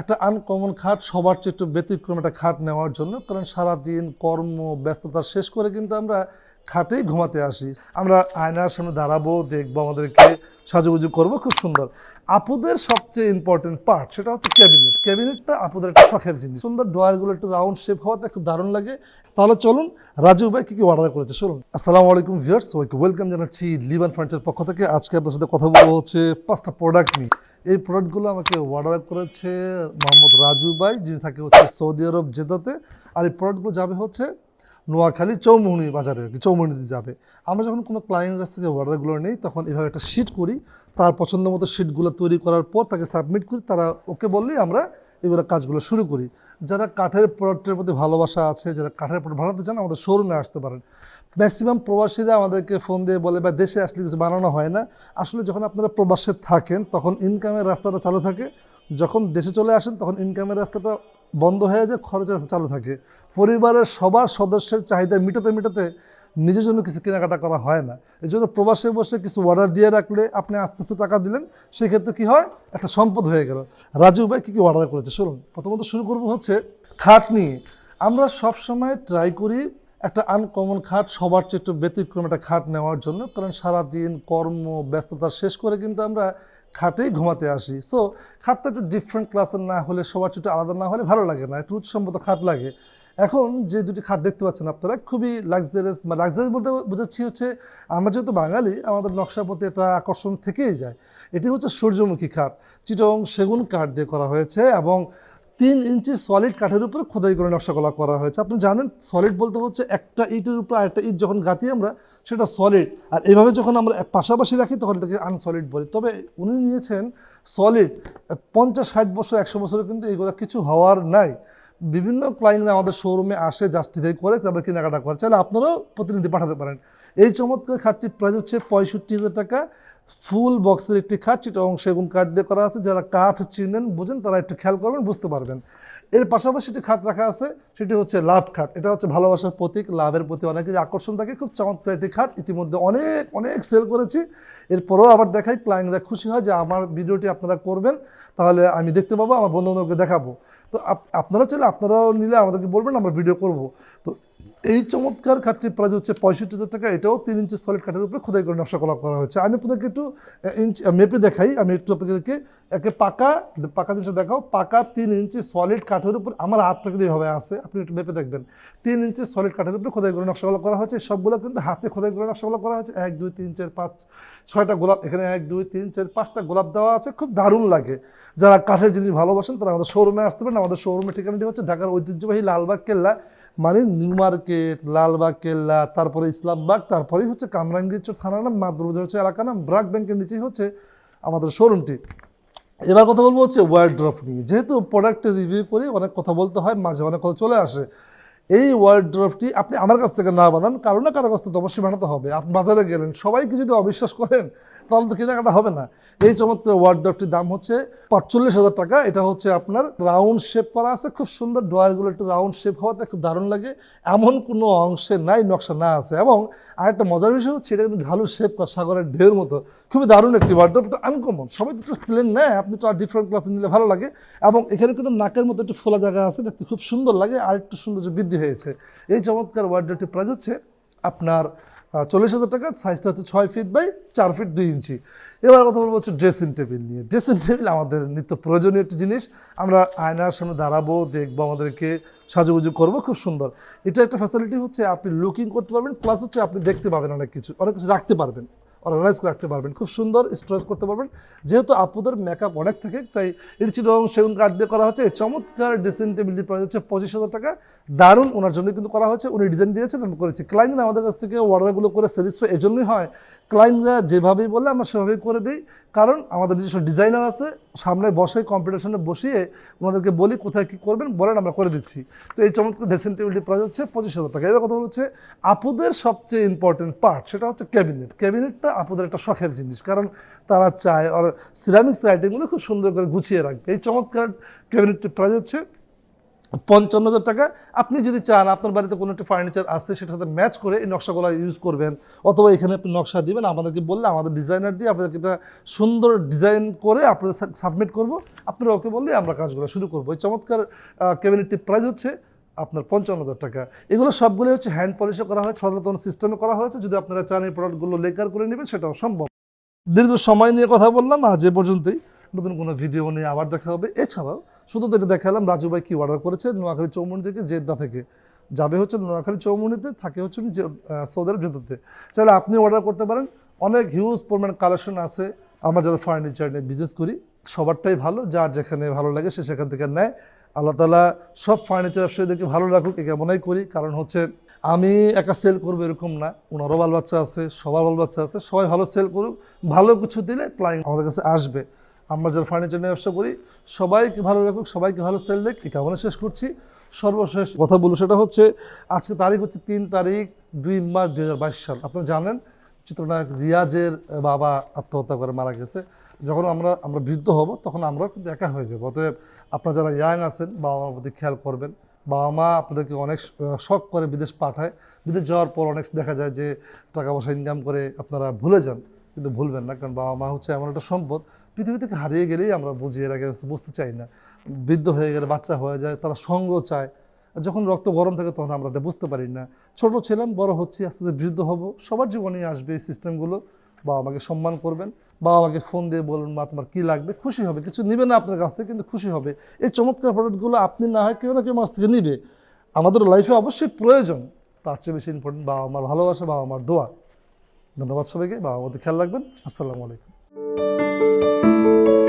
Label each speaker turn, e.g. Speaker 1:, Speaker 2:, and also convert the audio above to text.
Speaker 1: একটা আনকমন খাট, সবার চেয়ে একটু ব্যতিক্রম একটা খাট নেওয়ার জন্য। কারণ সারাদিন কর্ম, ব্যস্ততা শেষ করে কিন্তু আমরা খাটেই ঘুমাতে আসি। আমরা আয়নার সামনে দাঁড়াবো, দেখব আমাদেরকে সাজুগুজু করব, খুব সুন্দর। আপুদের সবচেয়ে ইম্পর্টেন্ট পার্ট সেটা হচ্ছে ক্যাবিনেট ক্যাবিনেটটা আপুদের একটা শখের জিনিস। সুন্দর ড্রয়ারগুলো একটু রাউন্ড শেপ হওয়াতে খুব দারুণ লাগে। তাহলে চলুন, রাজু ভাই কী কী অর্ডার করেছে শুনুন আসসালামু আলাইকুম ভিউয়ার্স ওয়েলকাম জানাচ্ছি লিবান ফার্নিচার পক্ষ থেকে। আজকে আপনার সাথে কথা বলব হচ্ছে পাঁচটা প্রোডাক্ট নিয়ে। এই প্রোডাক্টগুলো আমাকে অর্ডার করেছে মোহাম্মদ রাজু ভাই, যিনি থাকে হচ্ছে সৌদি আরব জেদাতে আর এই প্রোডাক্টগুলো যাবে হচ্ছে নোয়াখালী চৌমুহনি বাজারে চৌমুহনিতে যাবে। আমরা যখন কোনো ক্লায়েন্টের কাছ থেকে অর্ডারগুলো নেই, তখন এভাবে একটা শিট করি। তার পছন্দ মতো শিটগুলো তৈরি করার পর তাকে সাবমিট করি। তারা ওকে বললেই আমরা এগুলো কাজগুলো শুরু করি। যারা কাঠের প্রোডাক্টের প্রতি ভালোবাসা আছে, যারা কাঠের প্রোডাক্ট বানাতে চান, আমাদের শোরুমে আসতে পারেন। ম্যাক্সিমাম প্রবাসীরা আমাদেরকে ফোন দিয়ে বলে বা দেশে আসলে কিছু বানানো হয় না। আসলে যখন আপনারা প্রবাসে থাকেন, তখন ইনকামের রাস্তাটা চালু থাকে। যখন দেশে চলে আসেন, তখন ইনকামের রাস্তাটা বন্ধ হয়ে যায়, খরচের রাস্তা চালু থাকে। পরিবারের সবার সদস্যের চাহিদা মেটাতে মেটাতে নিজের জন্য কিছু কেনাকাটা করা হয় না। এই জন্য প্রবাসে বসে কিছু অর্ডার দিয়ে রাখলে আপনি আস্তে আস্তে টাকা দিলেন, সেক্ষেত্রে কী হয়? একটা সম্পদ হয়ে গেল। রাজু ভাই কী কী অর্ডার করেছে? শুনুন, প্রথমত শুরু করব হচ্ছে খাট নিয়ে। আমরা সব সময় ট্রাই করি একটা আনকমন খাট, সবার চেয়ে একটু ব্যতিক্রম একটা খাট নেওয়ার জন্য। কারণ সারাদিন কর্ম, ব্যস্ততা শেষ করে কিন্তু আমরা খাটেই ঘুমাতে আসি। সো খাটটা একটু ডিফারেন্ট ক্লাসের না হলে, সবার চেয়ে একটু আলাদা না হলে ভালো লাগে না। একটু উৎসম্মত খাট লাগে। এখন যে দুটি খাট দেখতে পাচ্ছেন আপনারা, খুবই লাক্সারিয়াস বা লাক্সারিয়াস বলতে বোঝাচ্ছি হচ্ছে, আমরা যেহেতু বাঙালি, আমাদের নকশার প্রতি একটা আকর্ষণ থেকেই যায়। এটি হচ্ছে সূর্যমুখী খাট। চিটং সেগুন কাঠ দিয়ে করা হয়েছে এবং তিন ইঞ্চি সলিড কাঠের উপরে খোদাই করে নকশাকলা করা হয়েছে। আপনি জানেন সলিড বলতে হচ্ছে একটা ইটের উপর আরেকটা ইট যখন গাঁথি আমরা, সেটা সলিড আর এভাবে যখন আমরা পাশাপাশি রাখি, তখন এটাকে আনসলিড বলি। তবে উনি নিয়েছেন সলিড পঞ্চাশ ষাট বছর, একশো বছরে কিন্তু এইগুলো কিছু হওয়ার নাই। বিভিন্ন ক্লায়েন্টরা আমাদের শোরুমে আসে জাস্টিফাই করে, তারপরে কেনাকাটা করে। চাইলে আপনারাও প্রতিনিধি পাঠাতে পারেন। এই চমৎকার খাটটির প্রাইস হচ্ছে পঁয়ষট্টি হাজার টাকা। ফুল বক্সের একটি খাট চিটং সেগুন কাঠ দিয়ে করা আছে। যারা কাঠ চিনেন, বুঝেন, তারা একটু খেয়াল করবেন, বুঝতে পারবেন। এর পাশাপাশি একটি খাট রাখা আছে, সেটি হচ্ছে লাভ খাট। এটা হচ্ছে ভালোবাসার প্রতীক, লাভের প্রতি অনেক কিছু আকর্ষণ থাকে। খুব চমৎকার একটি খাট। ইতিমধ্যে অনেক অনেক সেল করেছি। এরপরেও আবার দেখাই ক্লায়েন্টরা খুশি হয় যে আমার ভিডিওটি আপনারা করবেন। তাহলে আমি দেখতে পাবো, আমার বন্ধু বান্ধবকে দেখাবো। তো আপনারা চাইলে আপনারাও নিলে আমাদেরকে বলবেন আমরা ভিডিও করব। তো এই চমৎকার খাটটির প্রাইস হচ্ছে পঁয়ষট্টি হাজার টাকা। এটাও তিন ইঞ্চি সলিড কাঠের উপরে খোদাই করে নকশা করা করা হয়েছে। আমি আপনাদেরকে একটু ইঞ্চ মেপে দেখাই। আমি একটু আপনাদেরকে একে পাকা পাকা জিনিসটা দেখাও। পাকা তিন ইঞ্চি সলিড কাঠের উপর আমার হাত থেকে যেভাবে আছে। আপনি একটু মেপে দেখবেন। তিন ইঞ্চি সলিড কাঠের উপরে খোদাই করে নকশাগুলো করা হয়েছে। সবগুলো কিন্তু হাতে খোদাই করে নকশাগুলো করা হয়েছে। এক, দুই, তিন, চার, পাঁচ, ছয়টা গোলাপ। এখানে এক, দুই, তিন, চার, পাঁচটা গোলাপ দেওয়া আছে। খুব দারুণ লাগে। যারা কাঠের জিনিস ভালোবাসেন, তারা আমাদের শোরুমে আসতে পারেন। আমাদের শোরুমের ঠিকানাটি হচ্ছে ঢাকার ঐতিহ্যবাহী লালবাগ কেল্লা মানে নিউ মার্কেট। লালবাগ কেল্লা তারপরে ইসলামবাগ তারপরেই হচ্ছে কামরাঙ্গীর থানার নাম মাদ্রবাজার হচ্ছে এলাকা নাম, ব্রাক ব্যাংকের নিচেই হচ্ছে আমাদের শোরুমটি। এবার কথা বলব হচ্ছে ওয়ার্ড্রফ নিয়ে। যেহেতু প্রোডাক্টের রিভিউ করে অনেক কথা বলতে হয়, মাঝে অনেক কথা চলে আসে। এই ওয়ার্ড্রফটি আপনি আমার কাছ থেকে না বানান, কারও না কারও কাছ থেকে অবশ্যই বানাতে হবে। আপনি বাজারে গেলেন, সবাইকে যদি অবিশ্বাস করেন, তাহলে তো কেনাকাটা হবে না। এই চমৎকার ওয়ার্ড্রফটির দাম হচ্ছে পাঁচচল্লিশ হাজার টাকা। এটা হচ্ছে আপনার রাউন্ড শেপ করা আছে, খুব সুন্দর ড্রয়ারগুলো একটু রাউন্ড শেপ হওয়াতে খুব দারুণ লাগে। এমন কোনো অংশে নাই, নকশা না আছে। এবং আরেকটা মজার বিষয় হচ্ছে, এটা কিন্তু ঢালু শেপ করা, সাগরের ঢেউর মতো। খুবই দারুণ একটি ওয়ার্ড্রপ একটু আনকমন সবাই তো একটু প্লেন নেয় আপনি তো আর ডিফারেন্ট ক্লাসে নিলে ভালো লাগে। এবং এখানে কিন্তু নাকের মতো একটু ফোলা জায়গা আছে, দেখতে খুব সুন্দর লাগে। আর একটু সৌন্দর্য বৃদ্ধি হয়েছে। এই চমৎকার ওয়ার্ড্রপটির প্রাইস হচ্ছে আপনার চল্লিশ হাজার টাকা সাইজটা হচ্ছে ছয় ফিট বাই চার ফিট দুই ইঞ্চি। এবার কথা বলব হচ্ছে ড্রেসিং টেবিল নিয়ে। ড্রেসিং টেবিল আমাদের নিত্য প্রয়োজনীয় একটি জিনিস। আমরা আয়নার সামনে দাঁড়াবো, দেখব, আমাদেরকে সাজুগুজু করব, খুব সুন্দর। এটা একটা ফ্যাসিলিটি হচ্ছে আপনি লুকিং করতে পারবেন প্লাস হচ্ছে আপনি দেখতে পাবেন অনেক কিছু অনেক কিছু রাখতে পারবেন। অর্গানাইজ রাখতে পারবেন। খুব সুন্দর স্টোরেজ করতে পারবেন। যেহেতু আপুদের মেকআপ অনেক থাকে, তাই এর রং সেগুন কাঠ দিয়ে করা হচ্ছে। চমৎকার ড্রেসিং টেবিলটি প্রাইস হচ্ছে, পঁচিশ হাজার টাকা। দারুণ ওনার জন্য কিন্তু করা হয়েছে। উনি ডিজাইন দিয়েছেন, আমি করেছি। ক্লায়েন্টরা আমাদের কাছ থেকে অর্ডারগুলো করে স্যাটিসফাই এই জন্যই হয়। ক্লায়েন্টরা যেভাবেই বলে আমরা সেভাবেই করে দিই। কারণ আমাদের নিজস্ব ডিজাইনার আছে, সামনে বসে কম্পিটিশনে বসিয়ে ওনাদেরকে বলি কোথায় কী করবেন, বলেন, আমরা করে দিচ্ছি। তো এই চমৎকার ড্রেসিং টেবিলটি প্রাইস হচ্ছে পঁচিশ হাজার টাকা। এবার কথা হচ্ছে আপুদের সবচেয়ে ইম্পর্টেন্ট পার্ট সেটা হচ্ছে ক্যাবিনেট ক্যাবিনেটটা আপুদের একটা শখের জিনিস, কারণ তারা চায়, আর সিরামিক্স রাইটিংগুলো খুব সুন্দর করে গুছিয়ে রাখবে। এই চমৎকার ক্যাবিনেটটি প্রাইস হচ্ছে পঞ্চান্ন হাজার টাকা। আপনি যদি চান আপনার বাড়িতে কোনো একটা ফার্নিচার আছে, সেটার সাথে ম্যাচ করে এই নকশাগুলো ইউজ করবেন, অথবা এখানে আপনি নকশা দিবেন, আমাদেরকে বললে, আমাদের ডিজাইনার দিয়ে আপনাদেরকে একটা সুন্দর ডিজাইন করে আপনাদের সাবমিট করব। আপনারা ওকে বললে আমরা কাজগুলো শুরু করব। এই চমৎকার ক্যাবিনেটটি প্রাইস হচ্ছে আপনার পঞ্চান্ন হাজার টাকা। এগুলো সবগুলো হচ্ছে হ্যান্ড পলিশে করা হয়েছে, সনাতন সিস্টেমে করা হয়েছে। যদি আপনারা চান এই প্রোডাক্টগুলো লেকার করে নেবেন, সেটাও সম্ভব। দীর্ঘ সময় নিয়ে কথা বললাম, আজ এ পর্যন্তই। নতুন কোনো ভিডিও নিয়ে আবার দেখা হবে। এছাড়াও শুধু তো এটা দেখালাম, রাজু ভাই কি অর্ডার করেছে? নোয়াখালী চৌমুনি থেকে জেদ্দা থেকে। যাবে হচ্ছে নোয়াখালী চৌমুনিতে থাকে হচ্ছে সৌদি আরব জেদ্দাতে চাইলে আপনি অর্ডার করতে পারেন। অনেক হিউজ পরিমাণ কালেকশন আছে। আমরা যারা ফার্নিচার নিয়ে বিজনেস করি, সবারটাই ভালো। যার যেখানে ভালো লাগে সে সেখান থেকে নেয়। আল্লাহ তালা সব ফার্নিচার ব্যবসায়ীদেরকে ভালো রাখুক এ কেমনই করি। কারণ হচ্ছে আমি একা সেল করব এরকম না। ওনারও বাল বাচ্চা আছে, সবার বাল বাচ্চা আছে। সবাই ভালো সেল করুক। ভালো কিছু দিলে ক্লায়েন্ট আমাদের কাছে আসবে। আমরা যারা ফার্নিচার নিয়ে ব্যবসা করি, সবাইকে ভালো রাখুক, সবাইকে ভালো সেল দেখ, এই কামনা শেষ করছি। সর্বশেষ কথা বলব সেটা হচ্ছে, আজকে তারিখ হচ্ছে তিন তারিখ, দুই মার্চ দুই হাজার বাইশ সাল। আপনারা জানেন, চিত্রনায়ক রিয়াজের বাবা আত্মহত্যা করে মারা গেছে। যখন আমরা আমরা বৃদ্ধ হব, তখন আমরাও কিন্তু একা হয়ে যাব। অতএব আপনারা যারা ইয়াং আছেন বাবা মার প্রতি খেয়াল করবেন। বাবা মা আপনাদেরকে অনেক শখ করে বিদেশ পাঠায়। বিদেশ যাওয়ার পর অনেক দেখা যায় যে, টাকা পয়সা ইনকাম করে আপনারা ভুলে যান। কিন্তু ভুলবেন না, কারণ বাবা মা হচ্ছে এমন একটা সম্পদ। পৃথিবী থেকে হারিয়ে গেলেই আমরা বুঝি, এর আগে বুঝতে চাই না। বৃদ্ধ হয়ে গেলে বাচ্চা হয়ে যায়, তারা সঙ্গ চায়। যখন রক্ত গরম থাকে তখন আমরা এটা বুঝতে পারি না। ছোট ছিলাম, বড় হচ্ছি, আস্তে আস্তে বৃদ্ধ হব। সবার জীবনেই আসবে এই সিস্টেমগুলো। বাবা আমাকে সম্মান করবেন। বাবা আমাকে ফোন দিয়ে বলুন, মা, তোমার কী লাগবে? খুশি হবে। কিছু নেবে না আপনার কাছ থেকে, কিন্তু খুশি হবে। এই চমৎকার প্রোডাক্টগুলো আপনি না হয় কেউ না কেউ মাছ থেকে নিবে। আমাদের লাইফে অবশ্যই প্রয়োজন। তার চেয়ে বেশি ইম্পর্টেন্ট বাবা আমার ভালোবাসা, বাবা আমার দোয়া। ধন্যবাদ সবাইকে। বাবা মধ্যে খেয়াল রাখবেন। আসসালামু আলাইকুম। Música